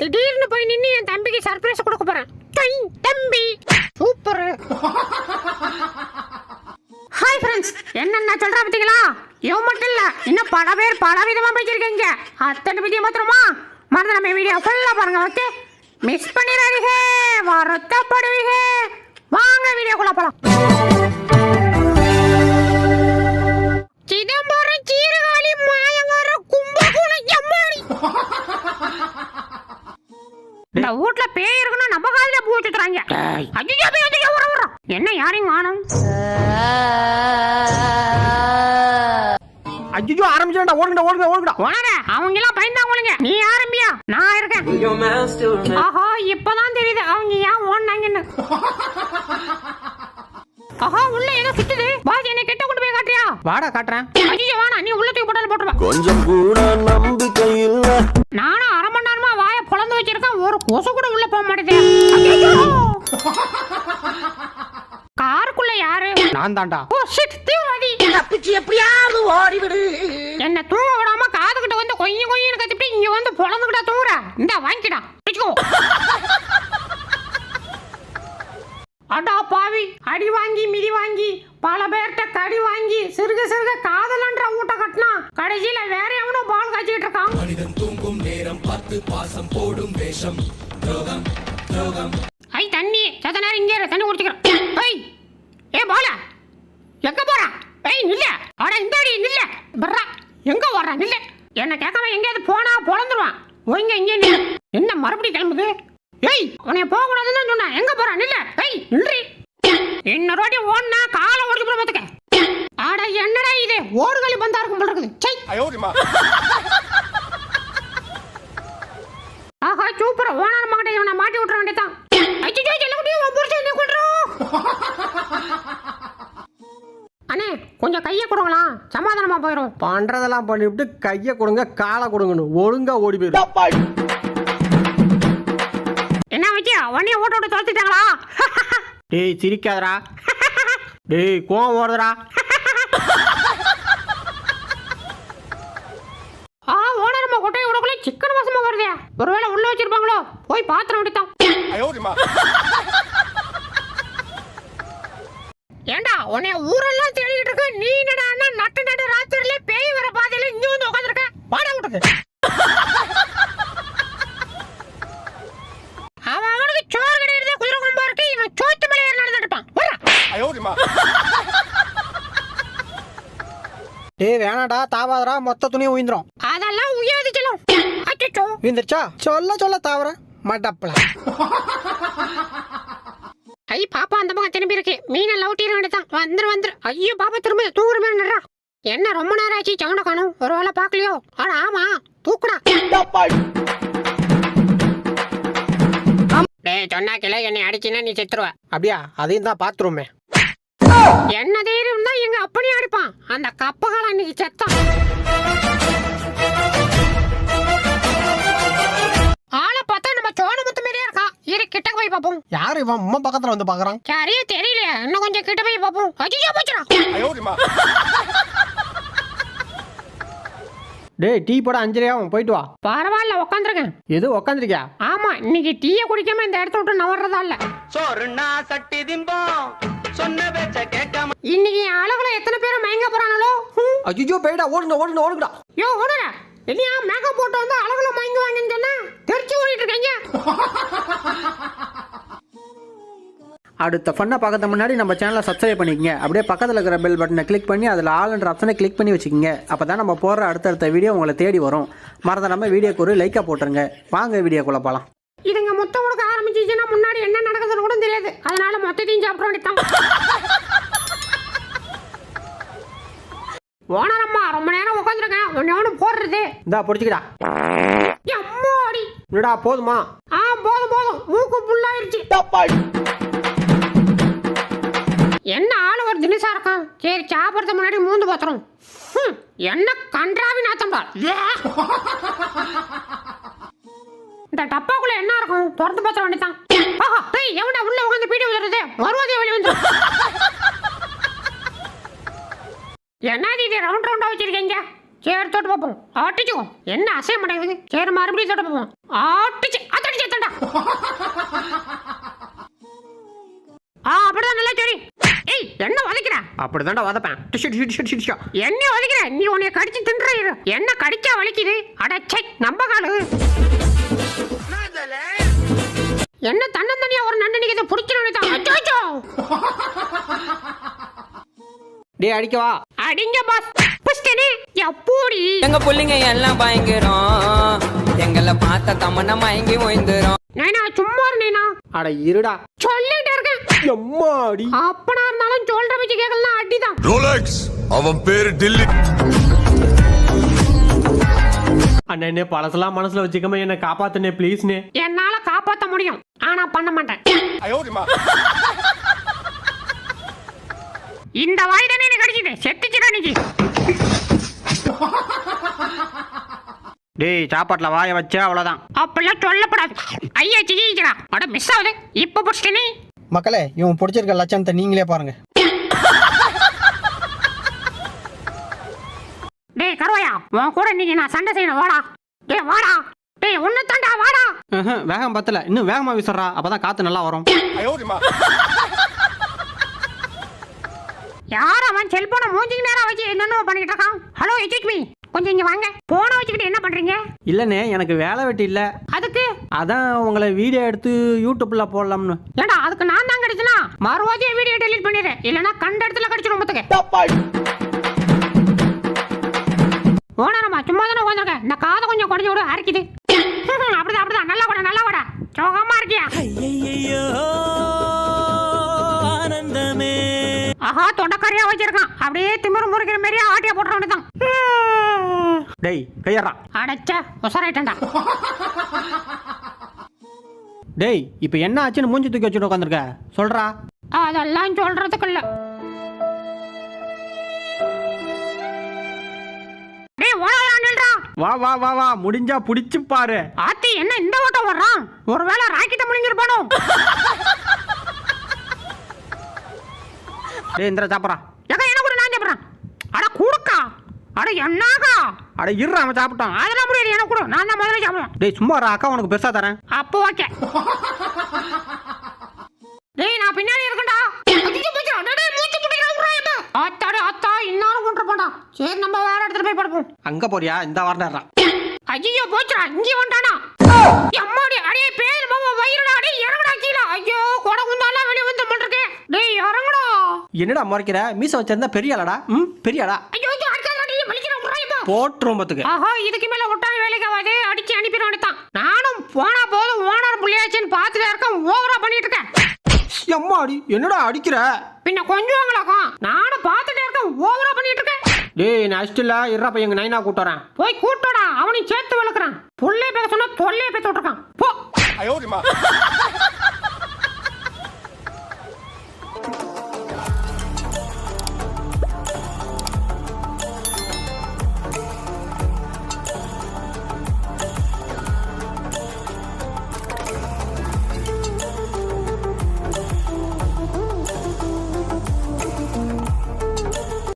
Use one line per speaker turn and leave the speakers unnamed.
திடீர்னு போய் நின்று என் தம்பிக்கு சர்ப்ரைஸ் கொடுக்க போறேன். தம்பி. சூப்பர். ஹாய் ஃப்ரெண்ட்ஸ் என்னென்ன சொல்றா பார்த்தீங்களா? இவன் மட்டும் இல்ல இன்னும் பல பேர் பல விதமா பேசியிருக்கீங்க. அத்தனை விதியை மாத்திரமா மறந்து நம்ம வீடியோ ஃபுல்லா பாருங்க ஓகே மிஸ் பண்ணிடாதீங்க வருத்தப்படுவீங்க. வாங்க வீடியோக்குள்ள போலாம். சிதம்பரம் சீரகாளி மாயவரம் கும்பகோணம் எம்மாடி. இந்த வீட்ல பேய் இருக்குன்னா நம்ம காலில பூ வச்சுறாங்க ஐயோ ஐயோ, ஐயோ வர வர என்ன யாரையும் காணும்?
ஐயோ ஆரம்பிச்சுடா ஓடுங்கடா ஓடுங்க ஓடுங்கடா.
உணர அவங்க எல்லாம் பயந்தாங்க நீ ஆரம்பியா? நான் இருக்கேன். ஆஹா இப்பதான் தெரியுது. அவங்க ஏன் ஓடுனாங்கன்னு. ஆஹா உள்ள ஏதோ சுத்துது பாஸ் என்னை கிட்ட கொண்டு போய் காட்டுறியா?
வாடா காட்டுறேன்.
ஐயோ வேணா நீ உள்ள தூக்கி போட்டாலும் போட்டுருவா.
கொஞ்சம் கூட நம்பிக்கை
நான் தான்டா
ஓ ஷிட் தீவிரவாதி.
தப்பிச்சு எப்படியாவது ஓடிவிடு.
என்ன தூங்க விடாம காது கிட்ட வந்து கொய்ய கொய்யன்னு கத்திட்டு இங்க வந்து பொழந்துகிட்ட தூங்குற? இந்த வாங்கிடா வச்சுக்கோ அடா பாவி. அடி வாங்கி மிதி வாங்கி பல பேர்கிட்ட கடி வாங்கி சிறுக சிறுக காதலன்ற ஊட்ட கட்டினா கடைசியில வேற எவனோ பால் காய்ச்சிட்டு இருக்கான். ஐ தண்ணி. சத்த நேரம் இங்கே தண்ணி குடிச்சுக்கிறேன். ஐய் ஏ பாலா. எங்க போறா? ஏய் நில்ல. அட இந்தாடி நில்ல. பர்றா. எங்க வர்றா நில்ல. என்ன கேட்காம எங்கேயாவது போனா பொழந்துருவான். ஒய்ங்க இங்கே நில்லு. என்ன மறுபடியும் கிளம்புது? ஏய் உனைய போக கூடாதுன்னு சொன்னா எங்க போறா? நில்ல. ஏய் நில்றி. இன்னொரு வாட்டி ஓடினா காலை ஓடிச்சு போற பாத்துக்க அட என்னடா இது? ஓடுகளி பந்தா இருக்கும் போல இருக்குது. சை ஆஹா சூப்பர் ஓனார் மகட்டை இவனை மாட்டி விட்டுற வேண்டியதான் ஐயோ செல்லக்குட்டி உன் புருஷன் என்ன கொள்றோம் அண்ணே கொஞ்சம் கையை கொடுங்களா. சமாதானமா போயிடும்
பண்றதெல்லாம் பண்ணிவிட்டு கையை கொடுங்க காலை கொடுங்கன்னு. ஒழுங்கா ஓடி போயிடும்
என்ன வச்சு உடனே ஓட்ட விட்டு தோத்துட்டாங்களா
டேய் சிரிக்காதடா. டேய் கோவம் ஓடுதுடா
ஆ ஓனர் நம்ம கொட்டையை விடக்குள்ள சிக்கன் வாசமா வருதே ஒருவேளை உள்ள வச்சிருப்பாங்களோ போய் பாத்திரம் விட்டுத்தான் ஏண்டா உன்னை ஊரெல்லாம் தேடிட்டு இருக்க நீ என்னடா நட்டு நடு ராத்திரில பேய் வர பாதையில இங்க வந்து உட்காந்துருக்க அவன் அவனுக்கு சோறு கிடையாது குதிரை கொம்பா இருக்கு. இவன் சோத்து மலையார் நடந்துட்டு இருப்பான். வரா
டேய் வேணாடா தாவாதடா. மொத்த துணியும் உயிந்துரும்.
அதெல்லாம் உயர்ந்து செல்லும். அச்சோ
உயிந்துருச்சா? சொல்ல சொல்ல தாவற மட்டப்பல
ஐ பாப்பா அந்த பக்கம் திரும்பி இருக்கு. மீனை லவுட்டிட வேண்டியதான் வந்துரு வந்துரு. ஐயோ பாப்பா திரும்ப தூங்குற மாதிரி நிறா என்ன ரொம்ப நேரம் ஆச்சு சவுண்ட காணும். ஒரு வேளை பாக்கலையோ ஆனா ஆமா. தூக்குடா. டேய் சொன்னா கிளை என்னை அடிச்சுன்னா நீ செத்துருவ.
அப்படியா? அதையும் தான் பாத்துருமே
என்ன தைரியம் தான் எங்க அப்பனே அடிப்பான். அந்த கப்பகால அன்னைக்கு செத்தான். ஆளை பார்த்தா நம்ம சோனமுத்து மாதிரியே இருக்கான். இரு கிட்ட போய் பார்ப்போம்.
யாரு இவன் உம்மா பக்கத்துல வந்து பாக்குறான்.
சரியா தெரியலையே. இன்னும் கொஞ்சம் கிட்ட போய் பார்ப்போம் ஐயோ போச்சுடா
டேய் டீ போட அஞ்சரையாவும் போயிட்டு வா.
பரவாயில்ல உட்காந்துருக்கேன்
எது உக்காந்துருக்கியா?
ஆமா இன்னைக்கு டீயை குடிக்காம இந்த இடத்த விட்டு நவர்றதா இல்ல.
சோறுனா சட்டி திம்போம். சொன்ன பேச்ச கேட்காம
இன்னைக்கு என் அழகுல எத்தனை பேர் மயங்க போறாங்களோ.
ஐயோ போயிடா ஓடுங்க ஓடுங்க ஓடுங்கடா
யோ ஓடுற இல்லையா மேக்கப் போட்டு வந்து அழகுல மயங்க வாங்கன்னு சொன்னா? தெரிச்சு ஓடிட்டு இருக்கீங்க.
அடுத்த ஃபன்னை பார்க்கறது முன்னாடி நம்ம சேனலை சப்ஸ்கிரைப் பண்ணிக்கங்க. அப்படியே பக்கத்தில் இருக்கிற பெல் பட்டனை கிளிக் பண்ணி அதில் ஆல்ன்ற ஆப்ஷனை கிளிக் பண்ணி வச்சுக்கோங்க. அப்போ தான் நம்ம போடுற அடுத்தடுத்த வீடியோ உங்களை தேடி வரும். மறந்த நம்ம வீடியோக்கு ஒரு லைக்காக போட்டுருங்க. வாங்க வீடியோக்குள்ள போகலாம்
இதுங்க முட்டை கொடுக்க ஆரம்பிச்சிச்சுன்னா முன்னாடி என்ன நடக்குதுன்னு கூட தெரியாது. அதனால மொத்தத்தையும் சாப்பிட வேண்டியதான் ஓனரம்மா ரொம்ப நேரம் உட்காந்துருக்கேன் ஒன்னு ஒன்று போடுறது.
இந்தா பிடிச்சிக்கடா.
அம்மாடி
விடா போதுமா?
ஆ போதும் போதும். மூக்கு புல்லாயிருச்சு என்ன ஆளு ஒரு தினிசா இருக்கும் சரி சாப்பிட்றது முன்னாடி மூந்து பாத்திரம். என்ன கன்றாவி நாத்தம்டா இந்த டப்பாக்குள்ள என்ன இருக்கும்? திறந்து பார்த்த வேண்டியதான் ஆஹா டேய் எவன்டா உள்ள உட்காந்து பீடி விழுறது வருவதே வழி வந்து என்னது இது ரவுண்ட் ரவுண்டா வச்சிருக்கீங்க? சரி தொட்டு பார்ப்போம் ஆட்டிச்சுக்கோ. என்ன அசைய மாட்டேங்குது சரி மறுபடியும் தொட்டு பார்ப்போம் ஆட்டிச்சு. ஆ அப்படிதான் நல்லா சரி ஏய் என்ன உதைக்கிற
டிஷு டிஷு.
என்ன உதைக்கிற நீ உன்னைய கடிச்சு தின்ற இரு. என்ன கடிச்சா வலிக்குது? அடச்சை நம்ப காலு. என்ன தன்னந்தனியா ஒரு நண்டு நிக்கிறத புடிச்சிட்டு தான் அச்சோ
டேய் அடிக்கவா
அடிங்க பாஸ் புஷ்டனே எப்பூடி
எங்க புள்ளைங்க எல்லாம் பயங்கரம். எங்களை பார்த்த தமன்னா மயங்கி ஓய்ந்துரும்.
நைனா சும்மா இரு நைனா.
அட இருடா.
சொல்லிட்டு இருக்கேன்.
எம்மாடி.
அப்பனா இருந்தாலும் சொல்ற வச்சு கேட்கலாம் அடிதான்.
ரோலக்ஸ் அவன் பேரு டில்லி.
அண்ணே பழசெல்லாம் மனசுல வச்சுக்காம என்ன காப்பாத்துனே ப்ளீஸ்னே
என்னால காப்பாத்த முடியும். ஆனா பண்ண மாட்டேன். இந்த வாய் தானே எனக்கு கடிச்சது செத்துச்சுடா நீ.
டேய் சாப்பாட்டுல வாய வச்ச அவ்வளவுதான்.
அப்பெல்லாம் சொல்லப்படாது. ஐயா சிக்கிக்கிறா அட மிஸ் ஆகுது. இப்ப புடிச்சிட்டே
மக்களே இவன் பிடிச்சிருக்க லட்சணத்தை நீங்களே பாருங்க.
டேய் கருவாயா உன் கூட நீங்க நான் சண்டை செய்யணும். வாடா. டேய் வாடா. டேய் ஒன்னு தாண்டா வாடா.
வேகம் பத்தல. இன்னும் வேகமா வீசுறா. அப்பதான் காத்து நல்லா வரும்.
யார் அவன் செல்போனை மூஞ்சிக்கு நேரா வச்சு என்னென்ன பண்ணிட்டு இருக்கான்? ஹலோ எஜிக் மீ கொஞ்சம் இங்க வாங்க. போனை வச்சுக்கிட்டு என்ன பண்றீங்க?
இல்லனே எனக்கு வேலை வெட்டி இல்ல.
அதுக்கு
அதான் உங்களை வீடியோ எடுத்து யூடியூப்ல போடலாம்னு.
ஏண்டா அதுக்கு நான் தான் கிடைச்சுனா? மறுவாதியா வீடியோ டெலீட் பண்ணிடு இல்லனா கண்ட இடத்துல கடிச்சிரும் மொத்தக்க ஓனரம்மா சும்மா தானே உட்காந்துருக்கேன் இந்த காதை கொஞ்சம் குறைஞ்சு விடு அரைக்குது. அப்படிதான் அப்படிதான். நல்லா கூட நல்லா கூட சோகமா இருக்கியா?
ஆனந்தமே.
ஆஹா தொண்டக்காரியா வச்சிருக்கான். அப்படியே திமிரு முறுக்கிற மாதிரியே ஆட்டியா போட்டுற வேண்டியதான்
டேய் கையறா
அடைச்ச உசராயிட்டா
டேய் இப்போ என்ன ஆச்சுன்னு மூஞ்சி தூக்கி வச்சுட்டு உட்காந்துருக்க சொல்றா.
அதெல்லாம் நில்றா.
வா வா வா வா முடிஞ்சா புடிச்சு பாரு.
ஆத்தி என்ன இந்த ஓட்டம் வர்றான் ஒருவேளை ராக்கெட்ட முடிஞ்சிருப்பானோ?
டேய் இந்திர சாப்பிட்றா
எங்க என்ன கூட நான் சாப்பிடுறேன் அட குடுக்கா அட என்னாகா?
அட இருறா அவன் சாப்பிட்டான்.
அதெல்லாம் முடியாது எனக்கு கூட. நான் தான் முதல்ல சாப்பிடுவேன்.
டேய் சும்மா அக்கா உனக்கு பெருசா தரேன்.
அப்போ ஓகே. டேய் நான் பின்னாடி இருக்கேன்டா. ஆத்தாடி ஆத்தா இன்னாலும் கொண்டு போடா. சரி நம்ம வேற இடத்துல போய் படுப்போம்.
அங்க போறியா? இந்த வரடா
ஐயோ போச்சுடா இங்கே வந்தானா எம்மாடி அடே பேர் மாமா வயிறுடா அடே இறங்குடா கீழே. ஐயோ கொடை குந்தாலாம் வெளிய வந்து பண்ணிருக்கே டேய் இறங்குடா.
என்னடா முறைக்கிற? மீச வச்சிருந்தா பெரிய ஆளாடா? ம் பெரிய ஆளா?
ஐயோ ஐயோ அடிக்காதடா நீ வலிக்கிற உறாயமா
போட்டுரும் பத்துக்கு.
ஆஹா இதுக்கு மேல விட்டாங்க வேலைக்கு ஆகாது அடிச்சு அனுப்பிடுவான் தான் நானும் போனா போதும் ஓனர் புள்ளியாச்சுன்னு பார்த்துட்டே இருக்கேன் ஓவரா பண்ணிட்டு இருக்கேன்.
எம்மாடி என்னடா அடிக்கிற?
பின்ன கொஞ்சம் நானும் பார்த்துட்டே இருக்கேன் ஓவரா பண்ணிட்டு இருக்கேன்.
டேய் நான் இஷ்டில்ல இருறா பையன் எங்க நைனா கூட்டுறேன்
போய் கூட்டடா அவனையும் சேர்த்து வளர்க்குறான் புள்ளைய பேச சொன்னா தொல்லைய பேச விட்டுருக்கான். போ.